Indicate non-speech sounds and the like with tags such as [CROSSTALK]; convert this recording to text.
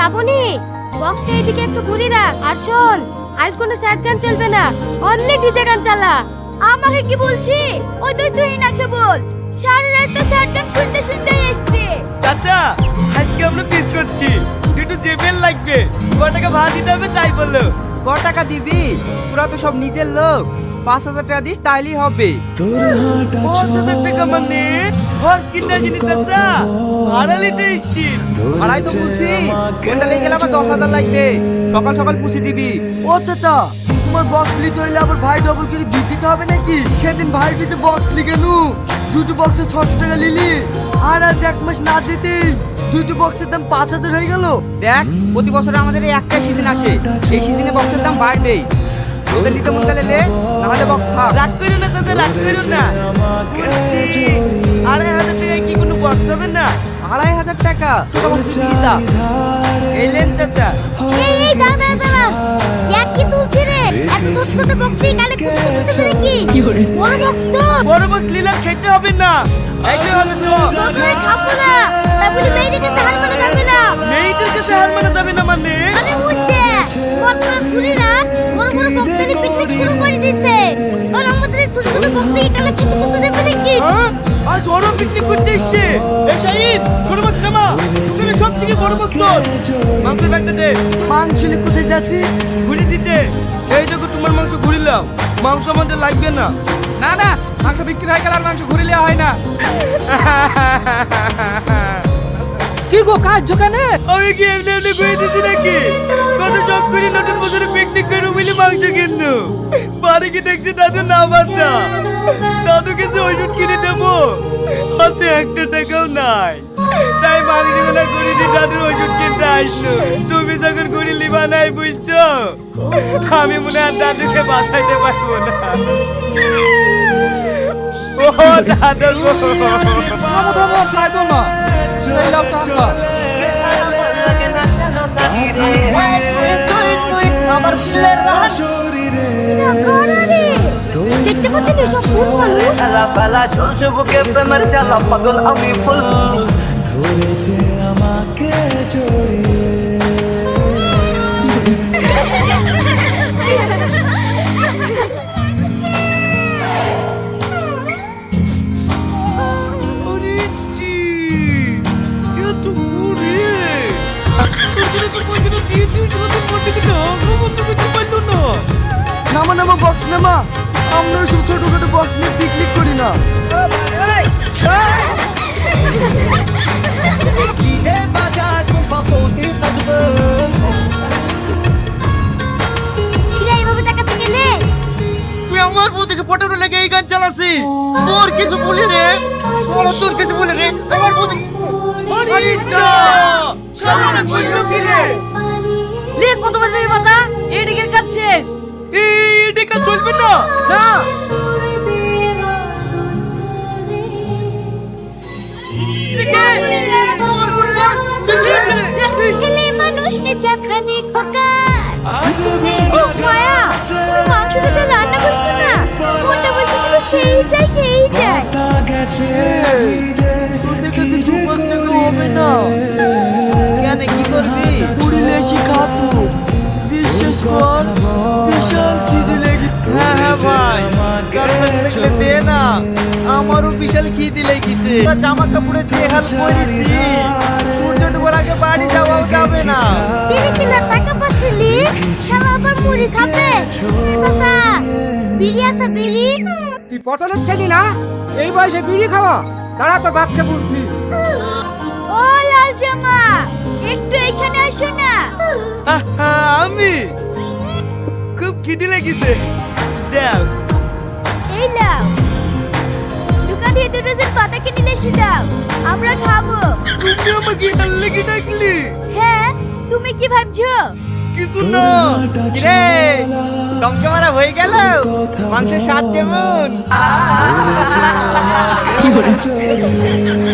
শ্রাবণী বক্সটা এদিকে একটু ঘুরি রাখ আর শোন আজ কোনো স্যাড গান চলবে না। অনলি ডিজে গান চালা। আমাকে কি বলছি? ওই তুই তুই না কেবল। সারা রাস্তা স্যাড গান শুনতে শুনতে এসছে। চাচা আজকে আমরা পিস করছি। দুটো জেবেল লাগবে। ক টাকা ভাড়া দিতে হবে তাই বলল। ক টাকা দিবি? তোরা তো সব নিজের লোক। পাঁচ হাজার টাকা দিস তাইলেই হবে। পাঁচ হাজার টাকা মানে? হর্স কিনতে আসিনি চাচা ভাড়া নিতে এসছি ভাড়াই তো বলছি কোনটা লেগে গেলে আমার দশ হাজার লাগবে। সকাল সকাল পুষে দিবি। ও চাচা তোমার বক্স লিতে হইলে আবার ভাই ডবল করে দিতে হবে নাকি? সেদিন ভাই দিতে বক্স লিখে নু। দুটো বক্সে ছশো টাকা লিলি। আর আজ এক মাস না যেতেই দুটো বক্সের দাম পাঁচ হাজার হয়ে গেল। দেখ প্রতি বছরে আমাদের এই একটাই সিজন আসে। এই সিজনে বক্সের দাম বাড়বেই। তোদের নিতে মন গেলে লে নাহলে বক্স থাক। রাগ করো না চাচা রাগ করো না। আড়াই হাজার টাকায় কি কোনো বক্স হবে না? আড়াই হাজার টাকা। ছোট বক্স দিয়ে এই লেন চাচা। এই এই দাঁড়া দাঁড়া দেখ কি তুলছি রে। এত ছোট ছোট বক্সে কালে কুতু কুতু দেবে কি বড় বক্স তো। বড় বক্স লিলাম খেতে হবে না। হবে তো। তোকে খাব না। তারপরে মেয়েদের কাছে হার মানে যাবে না। মেয়েদের কাছে হার মানা যাবে না মানে? আরে বর্তমান বড় পিকনিক করতে এসছে এই শাহিদ ছোট বক্স নামা তুমি সব থেকে বড় বক্স তোর মাংসের ব্যাগটা দে। মাংস কোথায় যাচ্ছি? ঘুরি দিতে। এই দেখো তোমার মাংস ঘুরিলাম মাংস আমাদের লাগবে না। না না মাংস বিক্রি হয়ে গেলে আর মাংস ঘুরিলে হয় না। কি গো কাজ দোকানে আমি কি এমনি এমনি ঘুরে দিচ্ছি নাকি? কত চক করে নতুন বছরে পিকনিক করে মিলে মাংস কিনলো বাড়ি কি দেখছি দাদু না বাচ্চা দাদুকে যে একটা টাকাও নাই তাই মালিক না করে দিয়ে দাদুর ওষুধ কিনতে আসলো তুমি যখন ঘুরি লিবা নাই বুঝছ আমি মনে হয় দাদুকে বাঁচাইতে পারব না ও দাদু। থামো থামো না পাচ্ছেন এসব ফুল মানুষ? খেলা ফেলা চলছে বুকে প্রেমের জ্বালা পাগল আমি ফুল। নামা নামা বক্স নামা। আমরা সব ছোট ছোট বক্স নিয়ে পিকনিক করি না। আমার বউদিকে পটানো লেগে এই গান চালাসি তোর কিছু বলি রে? তোর কিছু বলি রে। আমার বউদি এই এটা কাজ চলবে না। না। মানুষ নে চাকরানি পকার ও মায়া মাংস দুটো রান্না করছ না? কোনটা বলছো? শুধু সেই যায় খেয়েই যায় বিশাল খিদি লেগেছে জামা কাপড়ে যে হাল করেছি সূর্য ডুবার আগে বাড়ি যাওয়াও যাবে না। তিনি কিনা টাকা পাচ্ছিলি শালা আবার মুড়ি খাবে। চাচা বিড়ি আছে বিড়ি? তুই পটলের ছেলি না? এই বয়সে বিড়ি খাওয়া? তারা তো বাপকে বলছি। ও লাল জামা একটু এখানে আসো না। আহা, আমি? খুব খিদি লেগেছে। দেখ। এই লাও দিয়ে দুটো যে পাতা কিনে এসে দাও আমরা খাব। তুমি আমাকে এটার লেগে ডাকলি। হ্যাঁ তুমি কি ভাবছ? কিছু না। রে? দমকে মারা হয়ে গেল? মাংসের স্বাদ কেমন? [LAUGHS]